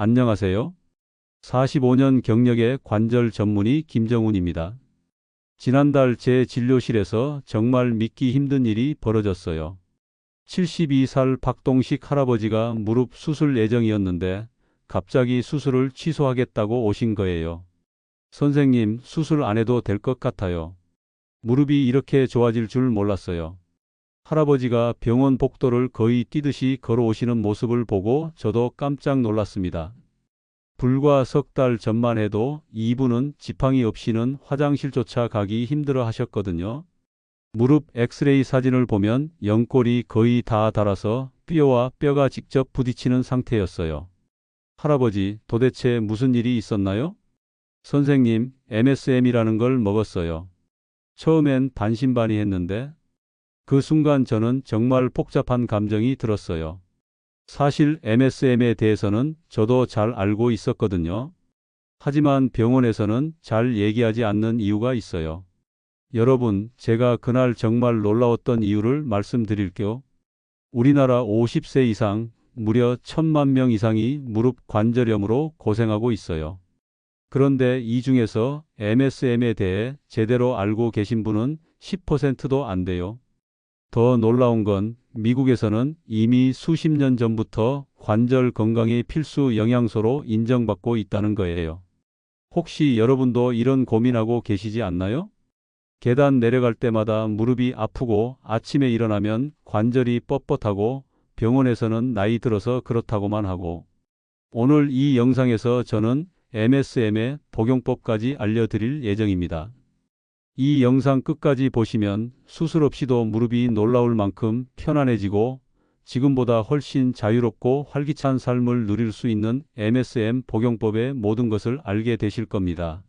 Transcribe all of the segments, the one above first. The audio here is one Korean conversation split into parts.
안녕하세요. 45년 경력의 관절 전문의 김정훈입니다. 지난달 제 진료실에서 정말 믿기 힘든 일이 벌어졌어요. 72살 박동식 할아버지가 무릎 수술 예정이었는데 갑자기 수술을 취소하겠다고 오신 거예요. 선생님, 수술 안 해도 될 것 같아요. 무릎이 이렇게 좋아질 줄 몰랐어요. 할아버지가 병원 복도를 거의 뛰듯이 걸어오시는 모습을 보고 저도 깜짝 놀랐습니다. 불과 석 달 전만 해도 이분은 지팡이 없이는 화장실조차 가기 힘들어 하셨거든요. 무릎 엑스레이 사진을 보면 연골이 거의 다 닳아서 뼈와 뼈가 직접 부딪히는 상태였어요. 할아버지, 도대체 무슨 일이 있었나요? 선생님, MSM이라는 걸 먹었어요. 처음엔 반신반의했는데 그 순간 저는 정말 복잡한 감정이 들었어요. 사실 MSM에 대해서는 저도 잘 알고 있었거든요. 하지만 병원에서는 잘 얘기하지 않는 이유가 있어요. 여러분, 제가 그날 정말 놀라웠던 이유를 말씀드릴게요. 우리나라 50세 이상 무려 천만 명 이상이 무릎 관절염으로 고생하고 있어요. 그런데 이 중에서 MSM에 대해 제대로 알고 계신 분은 10%도 안 돼요. 더 놀라운 건 미국에서는 이미 수십 년 전부터 관절 건강의 필수 영양소로 인정받고 있다는 거예요. 혹시 여러분도 이런 고민하고 계시지 않나요? 계단 내려갈 때마다 무릎이 아프고 아침에 일어나면 관절이 뻣뻣하고 병원에서는 나이 들어서 그렇다고만 하고 오늘 이 영상에서 저는 MSM의 복용법까지 알려드릴 예정입니다. 이 영상 끝까지 보시면 수술 없이도 무릎이 놀라울 만큼 편안해지고 지금보다 훨씬 자유롭고 활기찬 삶을 누릴 수 있는 MSM 복용법의 모든 것을 알게 되실 겁니다.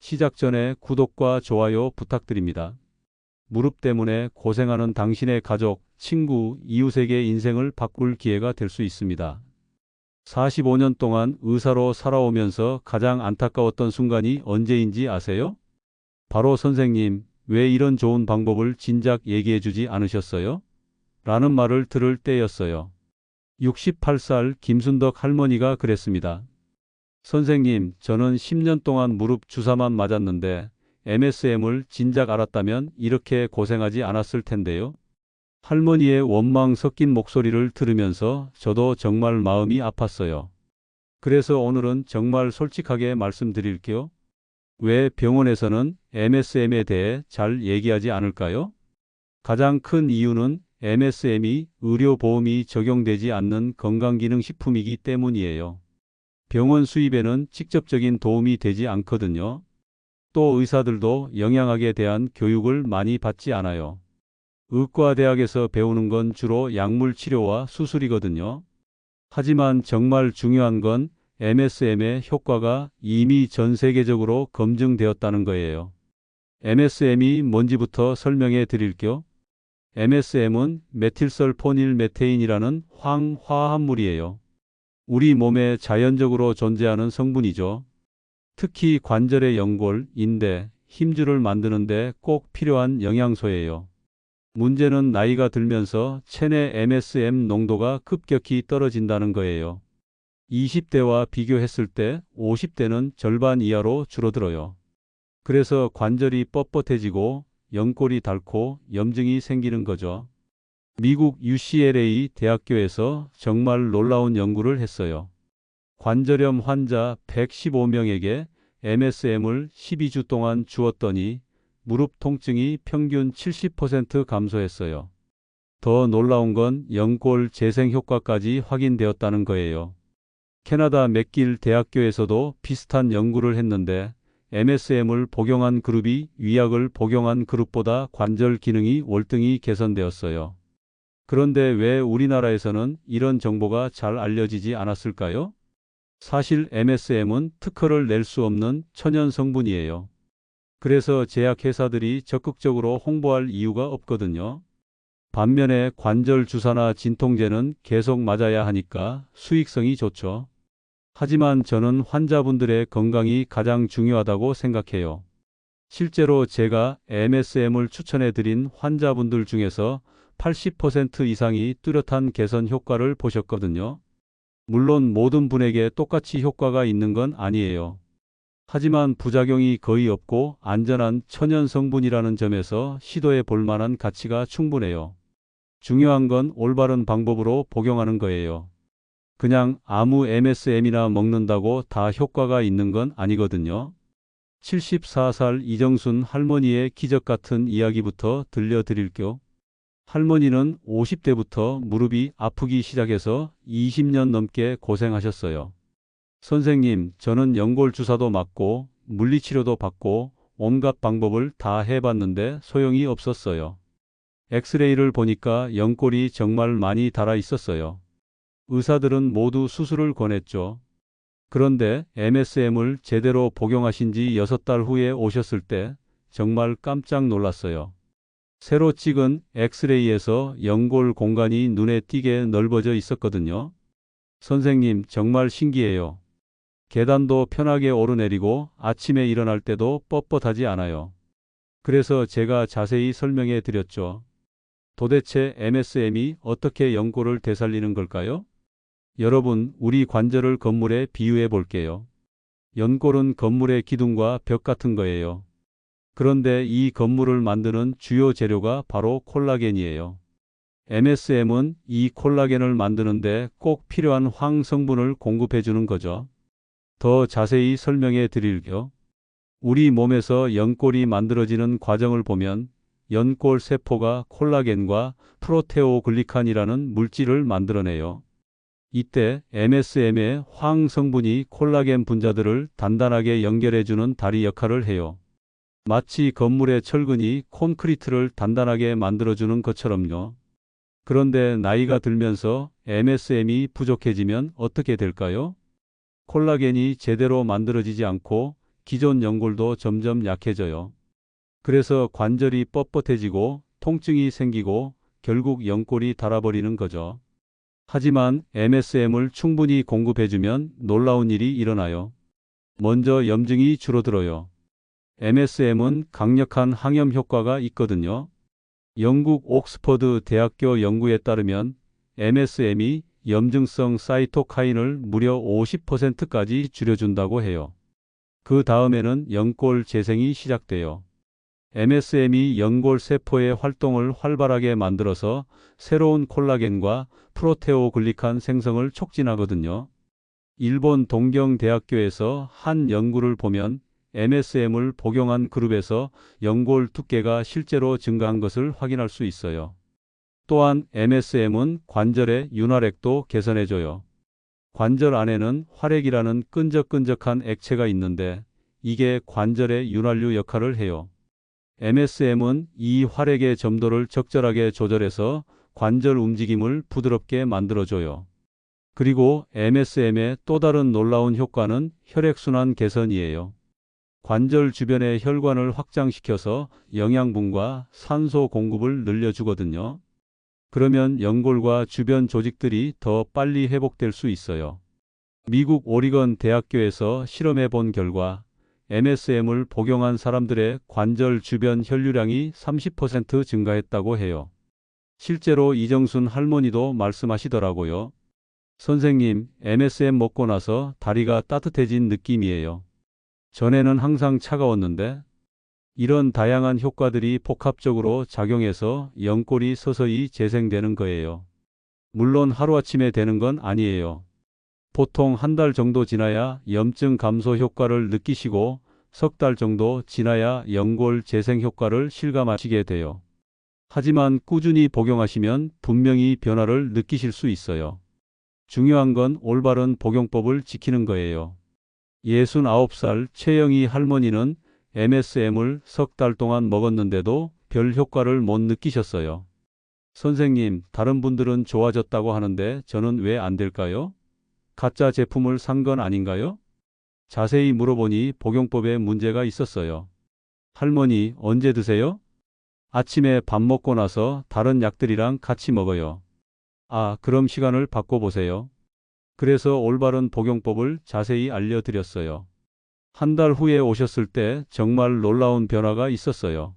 시작 전에 구독과 좋아요 부탁드립니다. 무릎 때문에 고생하는 당신의 가족, 친구, 이웃에게 인생을 바꿀 기회가 될 수 있습니다. 45년 동안 의사로 살아오면서 가장 안타까웠던 순간이 언제인지 아세요? 바로 선생님, 왜 이런 좋은 방법을 진작 얘기해 주지 않으셨어요? 라는 말을 들을 때였어요. 68살 김순덕 할머니가 그랬습니다. 선생님, 저는 10년 동안 무릎 주사만 맞았는데 MSM을 진작 알았다면 이렇게 고생하지 않았을 텐데요. 할머니의 원망 섞인 목소리를 들으면서 저도 정말 마음이 아팠어요. 그래서 오늘은 정말 솔직하게 말씀드릴게요. 왜 병원에서는 MSM에 대해 잘 얘기하지 않을까요? 가장 큰 이유는 MSM이 의료보험이 적용되지 않는 건강기능식품이기 때문이에요. 병원 수입에는 직접적인 도움이 되지 않거든요. 또 의사들도 영양학에 대한 교육을 많이 받지 않아요. 의과대학에서 배우는 건 주로 약물 치료와 수술이거든요. 하지만 정말 중요한 건 MSM의 효과가 이미 전 세계적으로 검증되었다는 거예요. MSM이 뭔지부터 설명해 드릴게요. MSM은 메틸설포닐 메테인이라는 황화합물이에요. 우리 몸에 자연적으로 존재하는 성분이죠. 특히 관절의 연골, 인대, 힘줄을 만드는데 꼭 필요한 영양소예요. 문제는 나이가 들면서 체내 MSM 농도가 급격히 떨어진다는 거예요. 20대와 비교했을 때 50대는 절반 이하로 줄어들어요. 그래서 관절이 뻣뻣해지고 연골이 닳고 염증이 생기는 거죠. 미국 UCLA 대학교에서 정말 놀라운 연구를 했어요. 관절염 환자 115명에게 MSM을 12주 동안 주었더니 무릎 통증이 평균 70% 감소했어요. 더 놀라운 건 연골 재생 효과까지 확인되었다는 거예요. 캐나다 맥길 대학교에서도 비슷한 연구를 했는데 MSM을 복용한 그룹이 위약을 복용한 그룹보다 관절 기능이 월등히 개선되었어요. 그런데 왜 우리나라에서는 이런 정보가 잘 알려지지 않았을까요? 사실 MSM은 특허를 낼 수 없는 천연 성분이에요. 그래서 제약회사들이 적극적으로 홍보할 이유가 없거든요. 반면에 관절 주사나 진통제는 계속 맞아야 하니까 수익성이 좋죠. 하지만 저는 환자분들의 건강이 가장 중요하다고 생각해요. 실제로 제가 MSM을 추천해 드린 환자분들 중에서 80% 이상이 뚜렷한 개선 효과를 보셨거든요. 물론 모든 분에게 똑같이 효과가 있는 건 아니에요. 하지만 부작용이 거의 없고 안전한 천연 성분이라는 점에서 시도해 볼 만한 가치가 충분해요. 중요한 건 올바른 방법으로 복용하는 거예요. 그냥 아무 MSM이나 먹는다고 다 효과가 있는 건 아니거든요. 74살 이정순 할머니의 기적 같은 이야기부터 들려드릴게요. 할머니는 50대부터 무릎이 아프기 시작해서 20년 넘게 고생하셨어요. 선생님, 저는 연골 주사도 맞고 물리치료도 받고 온갖 방법을 다 해봤는데 소용이 없었어요. 엑스레이를 보니까 연골이 정말 많이 달아 있었어요. 의사들은 모두 수술을 권했죠. 그런데 MSM을 제대로 복용하신 지 6달 후에 오셨을 때 정말 깜짝 놀랐어요. 새로 찍은 엑스레이에서 연골 공간이 눈에 띄게 넓어져 있었거든요. 선생님, 정말 신기해요. 계단도 편하게 오르내리고 아침에 일어날 때도 뻣뻣하지 않아요. 그래서 제가 자세히 설명해 드렸죠. 도대체 MSM이 어떻게 연골을 되살리는 걸까요? 여러분, 우리 관절을 건물에 비유해 볼게요. 연골은 건물의 기둥과 벽 같은 거예요. 그런데 이 건물을 만드는 주요 재료가 바로 콜라겐이에요. MSM은 이 콜라겐을 만드는데 꼭 필요한 황 성분을 공급해 주는 거죠. 더 자세히 설명해 드릴게요. 우리 몸에서 연골이 만들어지는 과정을 보면 연골 세포가 콜라겐과 프로테오글리칸이라는 물질을 만들어내요. 이때 MSM의 황 성분이 콜라겐 분자들을 단단하게 연결해주는 다리 역할을 해요. 마치 건물의 철근이 콘크리트를 단단하게 만들어주는 것처럼요. 그런데 나이가 들면서 MSM이 부족해지면 어떻게 될까요? 콜라겐이 제대로 만들어지지 않고 기존 연골도 점점 약해져요. 그래서 관절이 뻣뻣해지고 통증이 생기고 결국 연골이 닳아버리는 거죠. 하지만 MSM을 충분히 공급해주면 놀라운 일이 일어나요. 먼저 염증이 줄어들어요. MSM은 강력한 항염 효과가 있거든요. 영국 옥스퍼드 대학교 연구에 따르면 MSM이 염증성 사이토카인을 무려 50%까지 줄여준다고 해요. 그 다음에는 연골 재생이 시작돼요. MSM이 연골 세포의 활동을 활발하게 만들어서 새로운 콜라겐과 프로테오글리칸 생성을 촉진하거든요. 일본 동경대학교에서 한 연구를 보면 MSM을 복용한 그룹에서 연골 두께가 실제로 증가한 것을 확인할 수 있어요. 또한 MSM은 관절의 윤활액도 개선해줘요. 관절 안에는 활액이라는 끈적끈적한 액체가 있는데 이게 관절의 윤활유 역할을 해요. MSM은 이 활액의 점도를 적절하게 조절해서 관절 움직임을 부드럽게 만들어줘요. 그리고 MSM의 또 다른 놀라운 효과는 혈액순환 개선이에요. 관절 주변의 혈관을 확장시켜서 영양분과 산소 공급을 늘려주거든요. 그러면 연골과 주변 조직들이 더 빨리 회복될 수 있어요. 미국 오리건 대학교에서 실험해 본 결과 MSM을 복용한 사람들의 관절 주변 혈류량이 30% 증가했다고 해요. 실제로 이정순 할머니도 말씀하시더라고요. 선생님, MSM 먹고 나서 다리가 따뜻해진 느낌이에요. 전에는 항상 차가웠는데 이런 다양한 효과들이 복합적으로 작용해서 연골이 서서히 재생되는 거예요. 물론 하루아침에 되는 건 아니에요. 보통 한 달 정도 지나야 염증 감소 효과를 느끼시고 석 달 정도 지나야 연골 재생 효과를 실감하시게 돼요. 하지만 꾸준히 복용하시면 분명히 변화를 느끼실 수 있어요. 중요한 건 올바른 복용법을 지키는 거예요. 69살 최영희 할머니는 MSM을 석 달 동안 먹었는데도 별 효과를 못 느끼셨어요. 선생님, 다른 분들은 좋아졌다고 하는데 저는 왜 안 될까요? 가짜 제품을 산 건 아닌가요? 자세히 물어보니 복용법에 문제가 있었어요. 할머니, 언제 드세요? 아침에 밥 먹고 나서 다른 약들이랑 같이 먹어요. 아, 그럼 시간을 바꿔보세요. 그래서 올바른 복용법을 자세히 알려드렸어요. 한 달 후에 오셨을 때 정말 놀라운 변화가 있었어요.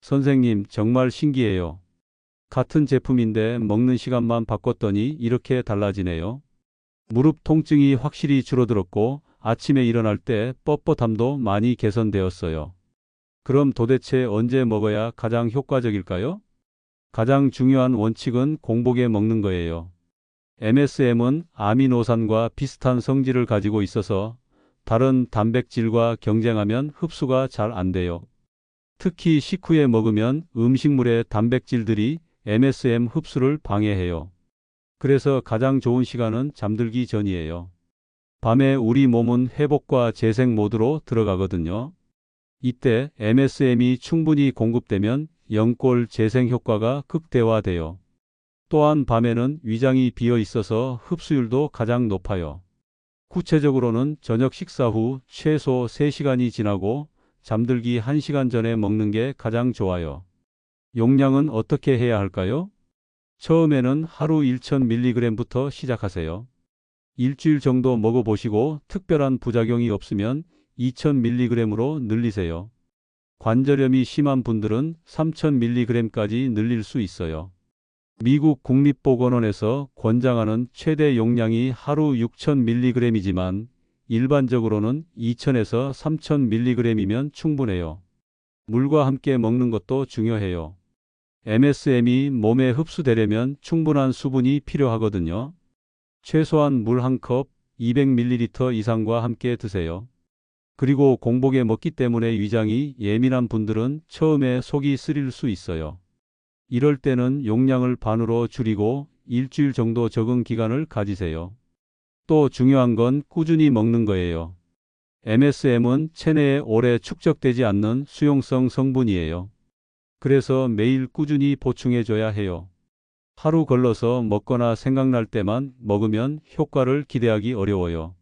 선생님, 정말 신기해요. 같은 제품인데 먹는 시간만 바꿨더니 이렇게 달라지네요. 무릎 통증이 확실히 줄어들었고 아침에 일어날 때 뻣뻣함도 많이 개선되었어요. 그럼 도대체 언제 먹어야 가장 효과적일까요? 가장 중요한 원칙은 공복에 먹는 거예요. MSM은 아미노산과 비슷한 성질을 가지고 있어서 다른 단백질과 경쟁하면 흡수가 잘 안 돼요. 특히 식후에 먹으면 음식물의 단백질들이 MSM 흡수를 방해해요. 그래서 가장 좋은 시간은 잠들기 전이에요. 밤에 우리 몸은 회복과 재생 모드로 들어가거든요. 이때 MSM이 충분히 공급되면 영골 재생 효과가 극대화돼요. 또한 밤에는 위장이 비어 있어서 흡수율도 가장 높아요. 구체적으로는 저녁 식사 후 최소 3시간이 지나고 잠들기 1시간 전에 먹는 게 가장 좋아요. 용량은 어떻게 해야 할까요? 처음에는 하루 1000mg부터 시작하세요. 일주일 정도 먹어보시고 특별한 부작용이 없으면 2000mg로 늘리세요. 관절염이 심한 분들은 3000mg까지 늘릴 수 있어요. 미국 국립보건원에서 권장하는 최대 용량이 하루 6000mg이지만 일반적으로는 2000에서 3000mg이면 충분해요. 물과 함께 먹는 것도 중요해요. MSM이 몸에 흡수되려면 충분한 수분이 필요하거든요. 최소한 물 한 컵 200ml 이상과 함께 드세요. 그리고 공복에 먹기 때문에 위장이 예민한 분들은 처음에 속이 쓰릴 수 있어요. 이럴 때는 용량을 반으로 줄이고 일주일 정도 적응 기간을 가지세요. 또 중요한 건 꾸준히 먹는 거예요. MSM은 체내에 오래 축적되지 않는 수용성 성분이에요. 그래서 매일 꾸준히 보충해줘야 해요. 하루 걸러서 먹거나 생각날 때만 먹으면 효과를 기대하기 어려워요.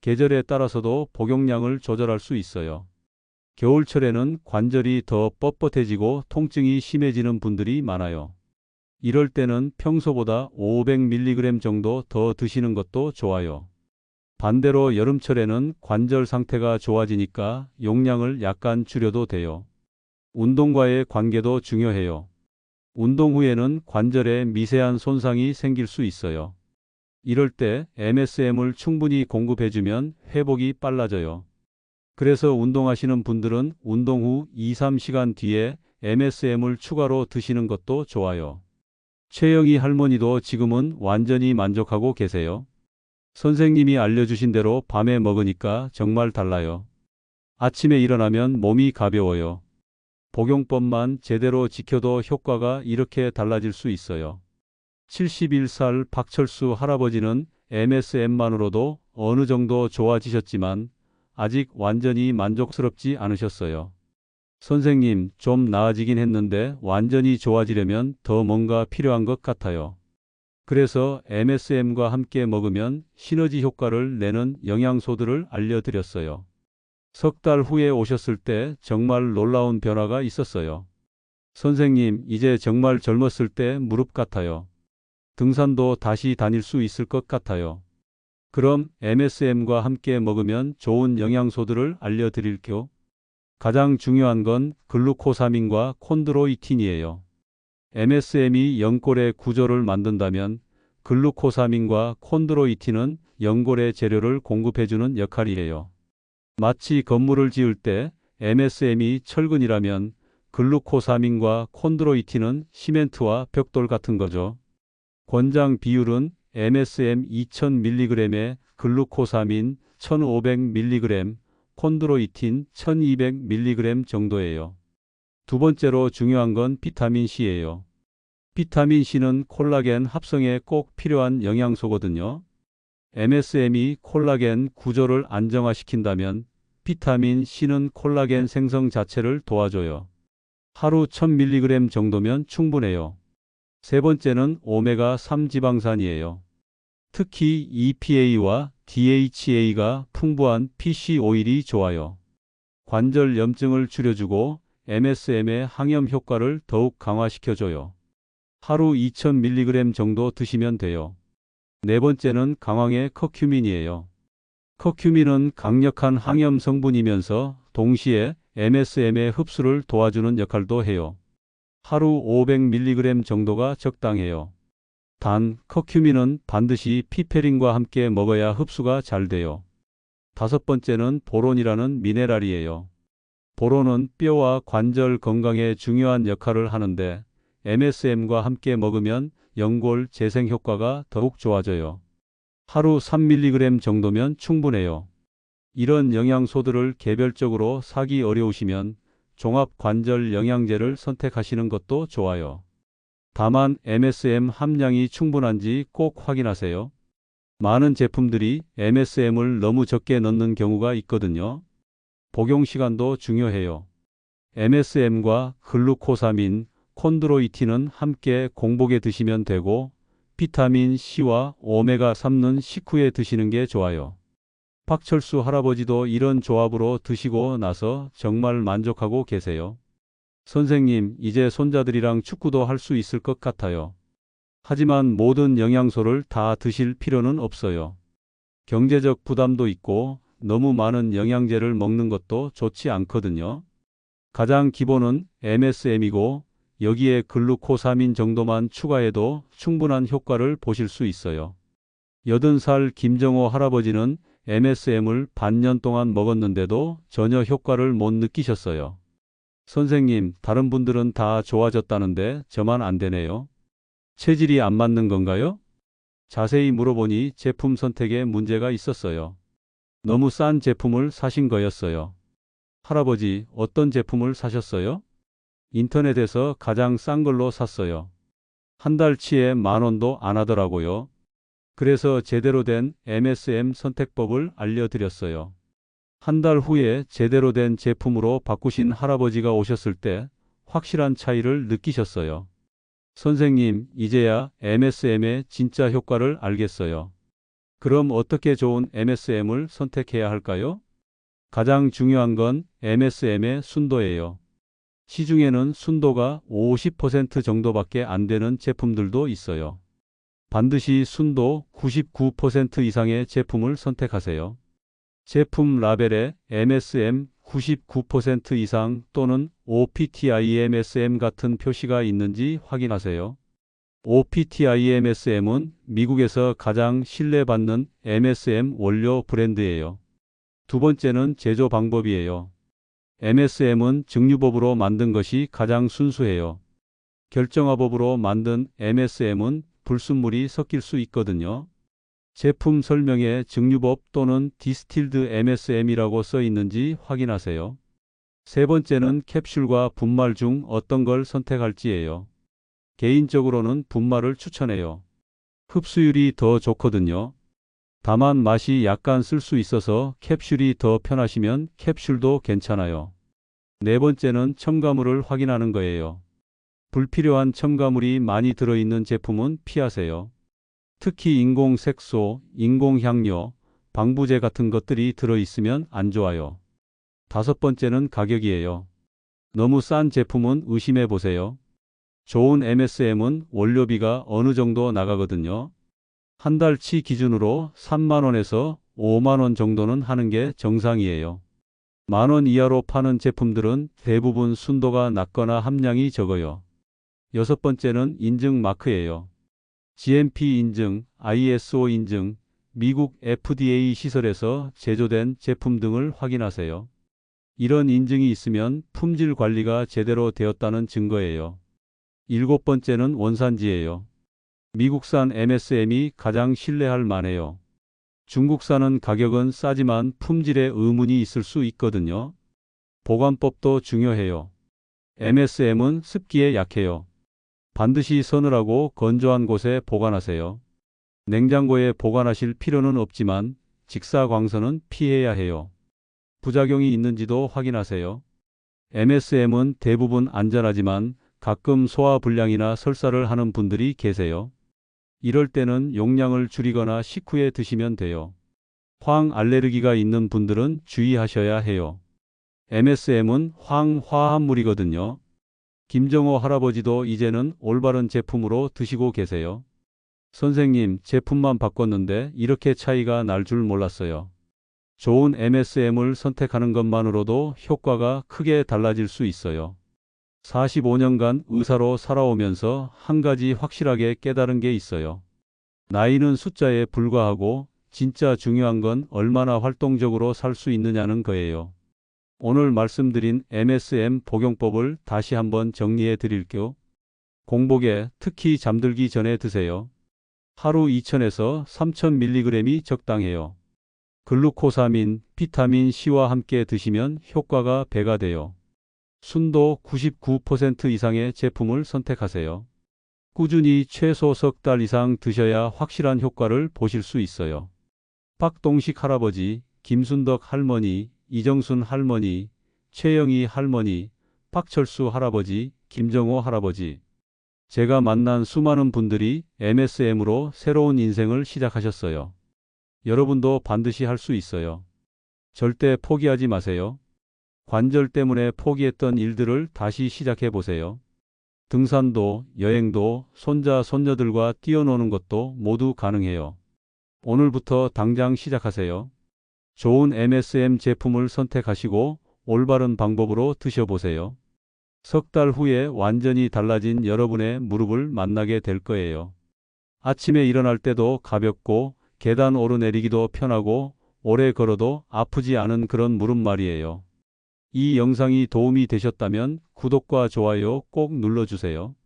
계절에 따라서도 복용량을 조절할 수 있어요. 겨울철에는 관절이 더 뻣뻣해지고 통증이 심해지는 분들이 많아요. 이럴 때는 평소보다 500mg 정도 더 드시는 것도 좋아요. 반대로 여름철에는 관절 상태가 좋아지니까 용량을 약간 줄여도 돼요. 운동과의 관계도 중요해요. 운동 후에는 관절에 미세한 손상이 생길 수 있어요. 이럴 때 MSM을 충분히 공급해주면 회복이 빨라져요. 그래서 운동하시는 분들은 운동 후 2, 3시간 뒤에 MSM을 추가로 드시는 것도 좋아요. 최영희 할머니도 지금은 완전히 만족하고 계세요. 선생님이 알려주신 대로 밤에 먹으니까 정말 달라요. 아침에 일어나면 몸이 가벼워요. 복용법만 제대로 지켜도 효과가 이렇게 달라질 수 있어요. 71살 박철수 할아버지는 MSM만으로도 어느 정도 좋아지셨지만 아직 완전히 만족스럽지 않으셨어요. 선생님, 좀 나아지긴 했는데 완전히 좋아지려면 더 뭔가 필요한 것 같아요. 그래서 MSM과 함께 먹으면 시너지 효과를 내는 영양소들을 알려드렸어요. 석 달 후에 오셨을 때 정말 놀라운 변화가 있었어요. 선생님, 이제 정말 젊었을 때 무릎 같아요. 등산도 다시 다닐 수 있을 것 같아요. 그럼 MSM과 함께 먹으면 좋은 영양소들을 알려드릴게요. 가장 중요한 건 글루코사민과 콘드로이틴이에요. MSM이 연골의 구조를 만든다면 글루코사민과 콘드로이틴은 연골의 재료를 공급해주는 역할이에요. 마치 건물을 지을 때 MSM이 철근이라면 글루코사민과 콘드로이틴은 시멘트와 벽돌 같은 거죠. 권장 비율은 MSM 2000mg에 글루코사민 1500mg, 콘드로이틴 1200mg 정도예요. 두 번째로 중요한 건 비타민 C예요. 비타민 C는 콜라겐 합성에 꼭 필요한 영양소거든요. MSM이 콜라겐 구조를 안정화시킨다면 비타민 C는 콜라겐 생성 자체를 도와줘요. 하루 1000mg 정도면 충분해요. 세 번째는 오메가3 지방산이에요. 특히 EPA와 DHA가 풍부한 PC 오일이 좋아요. 관절 염증을 줄여주고 MSM의 항염 효과를 더욱 강화시켜줘요. 하루 2000mg 정도 드시면 돼요. 네 번째는 강황의 커큐민이에요. 커큐민은 강력한 항염 성분이면서 동시에 MSM의 흡수를 도와주는 역할도 해요. 하루 500mg 정도가 적당해요. 단, 커큐민은 반드시 피페린과 함께 먹어야 흡수가 잘 돼요. 다섯 번째는 보론이라는 미네랄이에요. 보론은 뼈와 관절 건강에 중요한 역할을 하는데 MSM과 함께 먹으면 연골 재생 효과가 더욱 좋아져요. 하루 3mg 정도면 충분해요. 이런 영양소들을 개별적으로 사기 어려우시면 종합 관절 영양제를 선택하시는 것도 좋아요. 다만 MSM 함량이 충분한지 꼭 확인하세요. 많은 제품들이 MSM을 너무 적게 넣는 경우가 있거든요. 복용 시간도 중요해요. MSM과 글루코사민, 콘드로이틴은 함께 공복에 드시면 되고 비타민 C와 오메가3는 식후에 드시는 게 좋아요. 박철수 할아버지도 이런 조합으로 드시고 나서 정말 만족하고 계세요. 선생님, 이제 손자들이랑 축구도 할 수 있을 것 같아요. 하지만 모든 영양소를 다 드실 필요는 없어요. 경제적 부담도 있고 너무 많은 영양제를 먹는 것도 좋지 않거든요. 가장 기본은 MSM이고 여기에 글루코사민 정도만 추가해도 충분한 효과를 보실 수 있어요. 80살 김정호 할아버지는 MSM을 반년 동안 먹었는데도 전혀 효과를 못 느끼셨어요. 선생님, 다른 분들은 다 좋아졌다는데 저만 안 되네요. 체질이 안 맞는 건가요? 자세히 물어보니 제품 선택에 문제가 있었어요. 너무 싼 제품을 사신 거였어요. 할아버지, 어떤 제품을 사셨어요? 인터넷에서 가장 싼 걸로 샀어요. 한 달치에 만 원도 안 하더라고요. 그래서 제대로 된 MSM 선택법을 알려드렸어요. 한 달 후에 제대로 된 제품으로 바꾸신 할아버지가 오셨을 때 확실한 차이를 느끼셨어요. 선생님, 이제야 MSM의 진짜 효과를 알겠어요. 그럼 어떻게 좋은 MSM을 선택해야 할까요? 가장 중요한 건 MSM의 순도예요. 시중에는 순도가 50% 정도밖에 안 되는 제품들도 있어요. 반드시 순도 99% 이상의 제품을 선택하세요. 제품 라벨에 MSM 99% 이상 또는 OPTIMSM 같은 표시가 있는지 확인하세요. OPTIMSM은 미국에서 가장 신뢰받는 MSM 원료 브랜드예요. 두 번째는 제조 방법이에요. MSM은 증류법으로 만든 것이 가장 순수해요. 결정화법으로 만든 MSM은 불순물이 섞일 수 있거든요. 제품 설명에 증류법 또는 디스틸드 MSM이라고 써 있는지 확인하세요. 세 번째는 캡슐과 분말 중 어떤 걸 선택할지예요. 개인적으로는 분말을 추천해요. 흡수율이 더 좋거든요. 다만 맛이 약간 쓸 수 있어서 캡슐이 더 편하시면 캡슐도 괜찮아요. 네 번째는 첨가물을 확인하는 거예요. 불필요한 첨가물이 많이 들어있는 제품은 피하세요. 특히 인공 색소, 인공 향료, 방부제 같은 것들이 들어있으면 안 좋아요. 다섯 번째는 가격이에요. 너무 싼 제품은 의심해 보세요. 좋은 MSM은 원료비가 어느 정도 나가거든요. 한 달치 기준으로 3만원에서 5만원 정도는 하는 게 정상이에요. 만원 이하로 파는 제품들은 대부분 순도가 낮거나 함량이 적어요. 여섯 번째는 인증 마크예요. GMP 인증, ISO 인증, 미국 FDA 시설에서 제조된 제품 등을 확인하세요. 이런 인증이 있으면 품질 관리가 제대로 되었다는 증거예요. 일곱 번째는 원산지예요. 미국산 MSM이 가장 신뢰할 만해요. 중국산은 가격은 싸지만 품질에 의문이 있을 수 있거든요. 보관법도 중요해요. MSM은 습기에 약해요. 반드시 서늘하고 건조한 곳에 보관하세요. 냉장고에 보관하실 필요는 없지만 직사광선은 피해야 해요. 부작용이 있는지도 확인하세요. MSM은 대부분 안전하지만 가끔 소화불량이나 설사를 하는 분들이 계세요. 이럴 때는 용량을 줄이거나 식후에 드시면 돼요. 황 알레르기가 있는 분들은 주의하셔야 해요. MSM은 황화합물이거든요. 김정호 할아버지도 이제는 올바른 제품으로 드시고 계세요. 선생님, 제품만 바꿨는데 이렇게 차이가 날 줄 몰랐어요. 좋은 MSM을 선택하는 것만으로도 효과가 크게 달라질 수 있어요. 45년간 의사로 살아오면서 한 가지 확실하게 깨달은 게 있어요. 나이는 숫자에 불과하고 진짜 중요한 건 얼마나 활동적으로 살 수 있느냐는 거예요. 오늘 말씀드린 MSM 복용법을 다시 한번 정리해 드릴게요. 공복에 특히 잠들기 전에 드세요. 하루 2000에서 3000mg이 적당해요. 글루코사민, 비타민 C와 함께 드시면 효과가 배가 돼요. 순도 99% 이상의 제품을 선택하세요. 꾸준히 최소 석 달 이상 드셔야 확실한 효과를 보실 수 있어요. 박동식 할아버지, 김순덕 할머니, 이정순 할머니, 최영희 할머니, 박철수 할아버지, 김정호 할아버지. 제가 만난 수많은 분들이 MSM으로 새로운 인생을 시작하셨어요. 여러분도 반드시 할 수 있어요. 절대 포기하지 마세요. 관절 때문에 포기했던 일들을 다시 시작해 보세요. 등산도, 여행도, 손자, 손녀들과 뛰어노는 것도 모두 가능해요. 오늘부터 당장 시작하세요. 좋은 MSM 제품을 선택하시고 올바른 방법으로 드셔보세요. 석 달 후에 완전히 달라진 여러분의 무릎을 만나게 될 거예요. 아침에 일어날 때도 가볍고 계단 오르내리기도 편하고 오래 걸어도 아프지 않은 그런 무릎 말이에요. 이 영상이 도움이 되셨다면 구독과 좋아요 꼭 눌러주세요.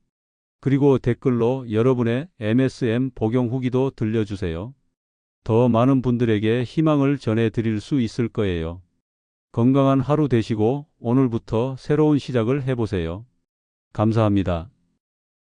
그리고 댓글로 여러분의 MSM 복용 후기도 들려주세요. 더 많은 분들에게 희망을 전해드릴 수 있을 거예요. 건강한 하루 되시고 오늘부터 새로운 시작을 해보세요. 감사합니다.